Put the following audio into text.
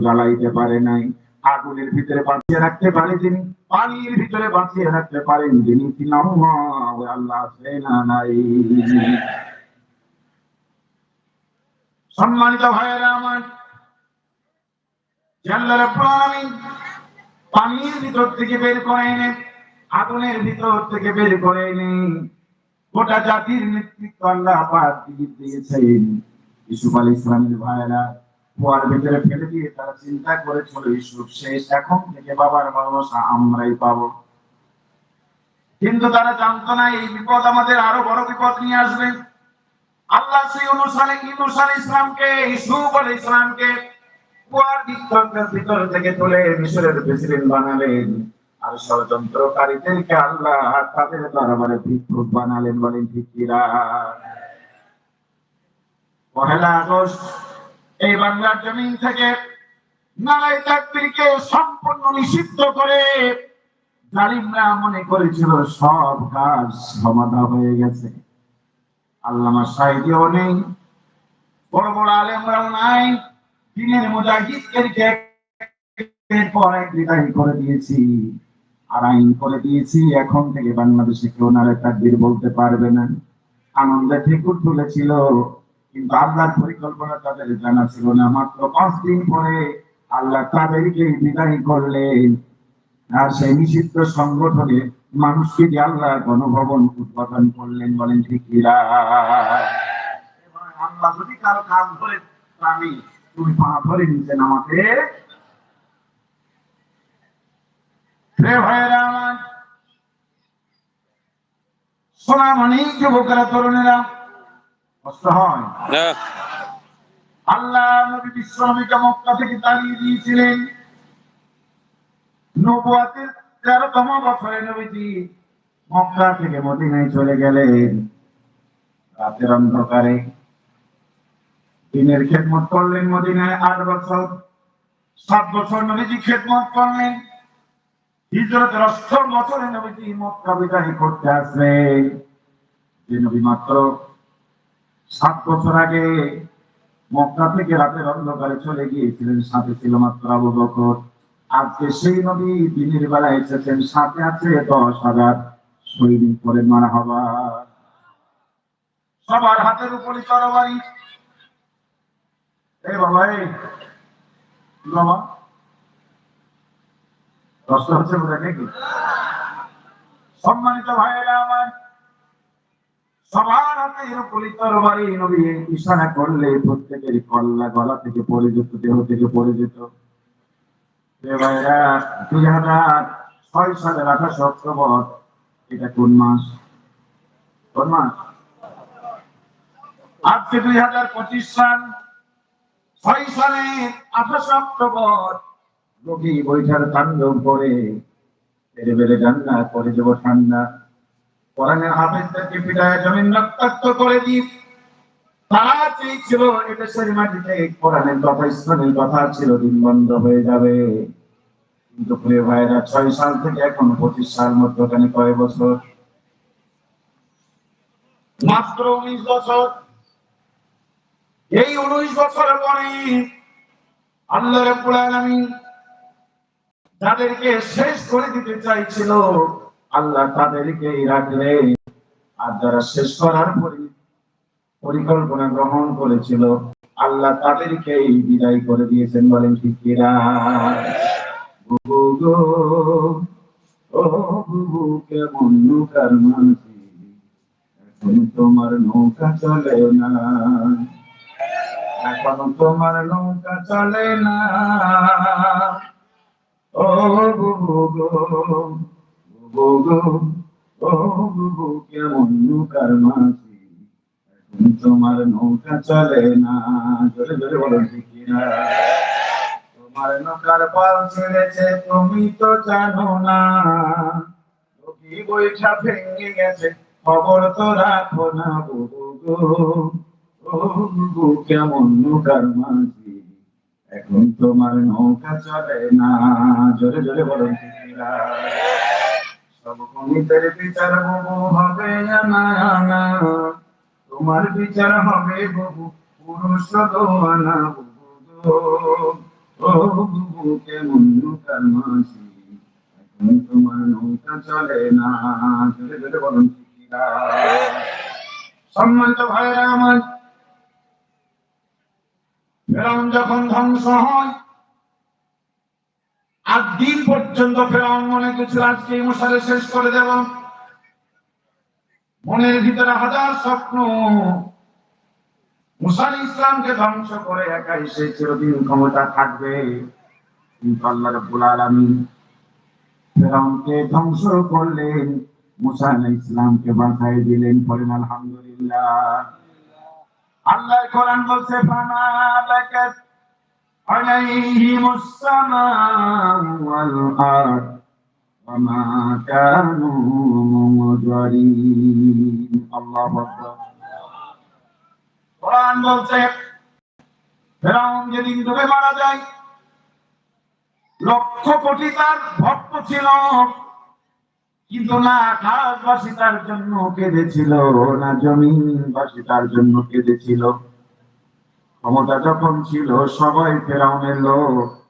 জ্বালাইতে পারে নাই। আগুনের ভিতরে বাঁচিয়ে রাখতে পারে যিনি, পানির ভিতরে বাঁচিয়ে রাখতে পারেন যিনি আল্লাহ সম্মানিত ভাইয়েরা আমার রাব্বুল আলামিন পানির ভিতর থেকে বের করে এনে, আগুনের ভিতর থেকে বের করে এনে গোটা জাতির নেতৃত্ব আল্লাহ দিয়েছেন। ইসুফ আলী ইসলামের ভাইয়েরা কুয়ার ভিতরে ফেলে দিয়ে তারা চিন্তা করেছিল, ইসুফ শেষ এখন থেকে বাবার ভালোবাসা আমরাই পাবো। কিন্তু তারা জানতো না, এই বিপদ আমাদের আরও বড় বিপদ নিয়ে আসবে। আল্লাহ সেই অনুসারে ইউনুস আলী ইসলামকে, ইসুফ আলী ইসলামকে কুয়ার বিক্ষোভের ভিতর থেকে তুলে মিশরের প্রেসিডেন্ট বানালেন। আর ষড়যন্ত্রকারীদেরকে আল্লাহ তাদের দরবারে বানালেন বলেন পহেলা আগস্ট, এই বাংলার জমিন থেকে নারায় তাকবীরকে সম্পূর্ণ নিষিদ্ধ করে জালিমরা মনে করেছিল সব কাজ সমাধা হয়ে গেছে। আল্লামা সাহিদিও নেই, বড় বড় আলেমরাও নাই, দিনের মুজাহিদদেরকে পর এক বিদায় করে দিয়েছি। আর আইন করে দিয়েছি, এখন থেকে বাংলাদেশে কেউ নারে তাকবীর বলতে পারবে না। আনন্দে ঠেকুর তুলেছিল, কিন্তু আল্লাহর পরিকল্পনা তাদের জানা ছিল না। মাত্র পাঁচ দিন পরে আল্লাহ তাদেরকে বিদায় করলেন। আর সেই নিষিদ্ধ সংগঠনে মানুষকে যে আল্লাহ গণভবন উদ্বোধন করলেন বলেন ঠিকিরা আল্লাহ যদি কারও কাজ ধরে আমি তুমি পা ধরে নিচ্ছেন আমাকে রে ভাইয়েরা আমার সোনামণি যুবকেরা তরুণেরা কষ্ট না। আল্লাহ নবী বিশ্বনবীকে মক্কা থেকে তাড়িয়ে দিয়েছিলেন। নবুয়াতের তেরোতম বছরে নবীজি মক্কা থেকে মদিনায় চলে গেলেন। রাতের অন্ধকারে দিনের খেদমত করলেন মদিনায় আট বছর সাত বছর নবীজি খেদমত করলেন। হিজরতের অষ্টম বছরে নবীজি মক্কা বিদায় করতে আসলেন যে নবী মাত্র সাত বছর আগে মক্কা থেকে রাতের অন্ধকারে চলে গিয়েছিলেন, সাথে ছিল মাত্র আবু বকর। আজকে সেই নবী দিনের বেলা এসেছেন, সাথে আছে দশ হাজার সৈনিক করে মারা হবা সবার হাতের উপরে বাবা এই বাবা কষ্ট হচ্ছে বোধ নাকি? সম্মানিত ভাইয়েরা আমার, সবার হাতে এরকম তরবারি নবী ইশারা করলে প্রত্যেকের কল্লা গলা থেকে পড়ে দেহ থেকে পড়ে যেত দুই হাজার ছয় সালের আঠাশ অক্টোবর, এটা কোন মাস? কোন মাস? আজকে দুই হাজার পঁচিশ সাল, ছয় সালে আঠাশ অক্টোবর রোগী বৈঠার তাণ্ডব করে। বেড়ে বেড়ে ঠান্ডা করে দেব ঠান্ডা। কোরআনের হাফেজদেরকে পিটায় জমিন রক্তাক্ত করে দিই তারা চেয়েছিল এদেশের মাটিতে কোরআনের কথা ইসলামের কথা ছিল, দিন বন্ধ হয়ে যাবে। কিন্তু প্রিয় ভাইরা, ছয় সাল থেকে এখন পঁচিশ সাল মধ্যখানে কয় বছর? মাত্র উনিশ বছর। এই উনিশ বছর পরে আল্লাহ রাব্বুল আলামিন যাদেরকে শেষ করে দিতে চাইছিল। আল্লাহ তাদেরকে রাখলে আর যারা শেষ করার পরি, পরিকল্পনা গ্রহণ করেছিল, আল্লাহ তাদেরকে বিদায় করে দিয়েছেন বলেন তোমার নৌকা চলে না। এখন তোমার নৌকা চলে না। কেমন নৌকার মাঝি এখন তোমার নৌকা চলে না তোমার নৌকার পাল ছেড়েছে তুমি তো জানো না বৈঠা ভেঙে গেছে খবর তো রাখো না বুবু গো ও কেমন নৌকার মাঝি এখন তোমার নৌকা চলে না। জোরে জোরে বলো। ঠিকিরা সব কমিতের বিচার বুবু হবে না না তোমার বিচার হবে বহু পুরুষ দোয়ানা। ও বলুন সম্মানিত ভাইরা আমার ফেরাউন যখন ধ্বংস হয়, আজ দিন পর্যন্ত ফেরাউন মনে কিছু আজকে মশালে শেষ করে দেব। মনের ভিতরে হাজার স্বপ্ন। মুসার ইসলামকে ধ্বংস করে একাই সে চিরদিন ক্ষমতা থাকবে। কিন্তু আল্লাহ রাব্বুল আলামিন ফেরাউনকে ধ্বংস করলেন, মুসা আলাইহিস ইসলামকে বাঁচাই দিলেন। পরে আলহামদুলিল্লাহ। আল্লাহর কোরআন বলছে ফামা বাকাত عليهم السماء والأرض وما كانوا منظرين الله أكبر কোরআন বলছে ফেরাউন যেদিন ডুবে মারা যায় লক্ষ কোটি তার ভক্ত ছিল কিন্তু না আকাশবাসী তার জন্য কেঁদেছিল, না জমিনবাসী তার জন্য কেঁদেছিল। ক্ষমতা যখন ছিল, সবাই ফেরাউনের লোক